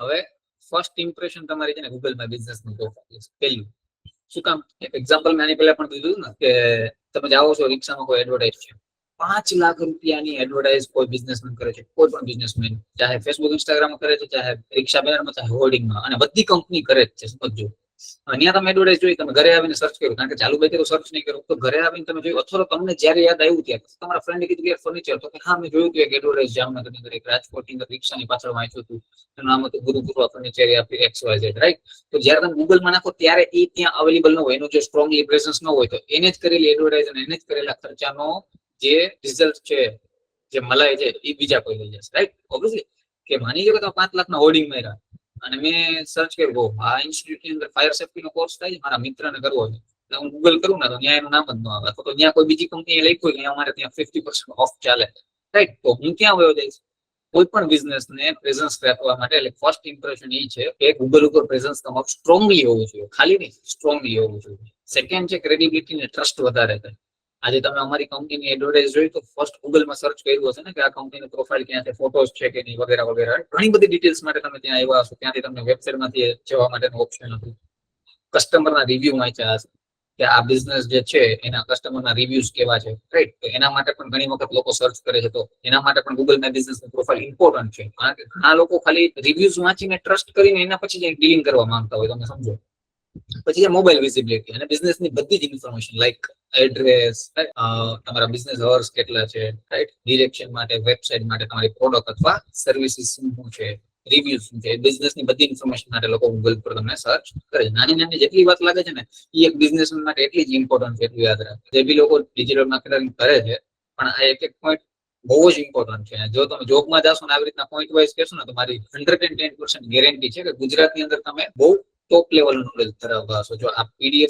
હવે first impression તમારી છે ને ગૂગલમાં બિઝનેસનું પ્રોફાઇલ છે. પહેલું શું કામ? એક્ઝામ્પલ મેં આની પહેલા પણ કીધું ને કે તમે જાઓ છો રિક્ષામાં કોઈ એડવર્ટાઇઝ છે. પાંચ લાખ રૂપિયાની એડવર્ટાઇઝ કોઈ બિઝનેસમેન કરે છે. કોઈ પણ બિઝનેસમેન ચાહે ફેસબુક ઇન્સ્ટાગ્રામ કરે છે, ચાહે રિક્ષા બેનરમાં, ચાહે હોર્ડિંગમાં અને બધી કંપની કરે જ છે. સમજો અહીંયા તમે એડવર્ટાઇઝ જોઈ તમે ઘરે આવીને સર્ચ કર્યું. કારણ કે ચાલુ ભાઈ તો સર્ચ નહીં કર્યું. તો ઘરે આવીને તમે જોયું. અથવા તમને જ્યારે યાદ આવ્યું ત્યારે. તમારા ફ્રેન્ડે કીધું કે ફર્નિચર તો કે, હા, મેં જોયું હતું એક એડવર્ટાઇઝ જામનગરની અંદર એક રાજકોટની અંદર રિક્ષાની પાછળ વાંચ્યું હતું એનું નામ હતું ગુરુ ગુરુ ફર્નિચર આપી એક્સ વાય ઝેડ રાઈટ તો જ્યારે તમે ગૂગલમાં નાખો, ત્યારે એ ત્યાં અવેલેબલ ન હોય. એનું જે સ્ટ્રોંગલી પ્રેઝન્સ ન હોય, તો એને જ કરેલી એડવર્ટાઇઝ અને એને જ કરેલા ખર્ચાનો જે રિઝલ્ટ છે, જે મલાય છે, એ બીજા કોઈ લઈ જશે રાઈટ ઓબ્વિયસલી કે માની લો કે તમે પાંચ લાખના હોર્ડિંગ માર્યા. અને મેં સર્ચ કર્યું આ ઇન્સ્ટિટ્યૂટની અંદર ફાયર સેફ્ટી નો કોર્સ થાય છે, મારા મિત્રને કરવો છે. એટલે હું ગૂગલ કરું ને, તો ત્યાં એનું નામ જ ન આવે. તો ત્યાં કોઈ બીજી કંપનીએ લખ્યું કે અમારે ત્યાં ફિફ્ટી પર્સન્ટ ઓફ ચાલે. રાઈટ તો હું ક્યાં વયો જઈશ? કોઈ પણ બિઝનેસ ને પ્રેઝન્સ રાખવા માટે, એટલે ફર્સ્ટ ઇમ્પ્રેશન એ છે કે ગૂગલ ઉપર પ્રેઝન્સ તમારું સ્ટ્રોંગલી હોવું જોઈએ. ખાલી નહીં સ્ટ્રોંગલી હોવું જોઈએ. સેકન્ડ છે ક્રેડિબિલિટી ને ટ્રસ્ટ વધારે છે આજે તમે અમારી કંપનીની એડવર્ટાઇઝ જોઈ તો ફર્સ્ટ ગૂગલમાં સર્ચ કર્યું હશે ને કે આ કંપનીનું પ્રોફાઇલ ક્યાં છે ફોટોઝ છે કે નહીં વગેરે વગેરે. ઘણી બધી ડિટેલ્સ માટે તમે ત્યાં આવ્યા હશો, ત્યાંથી તમને વેબસાઇટમાંથી જવા માટેનું ઓપ્શન હતું. કસ્ટમરના રિવ્યુ વાંચ્યા હશે કે આ બિઝનેસ જે છે એના કસ્ટમરના રિવ્યુઝ કેવા છે રાઈટ તો એના માટે પણ ઘણી વખત લોકો સર્ચ કરે છે તો એના માટે પણ ગૂગલ મેં બિઝનેસ પ્રોફાઇલ ઇમ્પોર્ટન્ટ છે. કારણ કે ઘણા લોકો ખાલી રિવ્યુઝ વાંચીને ટ્રસ્ટ કરીને એના પછી ડીલિંગ કરવા માંગતા હોય, તમે સમજો. પછી છે મોબાઈલ વિઝિબિલિટી અને બિઝનેસની બધી જ ઇન્ફોર્મેશન લાઈક એડ્રેસ તમારા બિઝનેસ અવર્સ કેટલા છે રાઈટ ડિરેક્શન માટે વેબસાઇટ માટે તમારી પ્રોડક્ટ અથવા સર્વિસીસ શું છે રિવ્યુ શું છે બિઝનેસની બધી ઇન્ફોર્મેશન માટે લોકો ગૂગલ પર તમને સર્ચ કરે છે. નાની નાની જેટલી વાત લાગે છે ને એ એક બિઝનેસ માટે એટલી જ ઇમ્પોર્ટન્ટ છે, એટલું યાદ રાખે જે બી લોકો ડિજિટલ માર્કેટિંગ કરે છે, પણ આ એક એક પોઈન્ટ બહુ જ ઇમ્પોર્ટન્ટ છે. જો તમે જોબમાં જશો ને, આવી રીતના પોઈન્ટ વાઇઝ કહેશો ને તમારી મારી hundred and ten percent guarantee છે કે ગુજરાતની અંદર તમે બહુ ટોપ લેવલ નોલેજ ધરાવતા હશો. જો આ પીડીએફ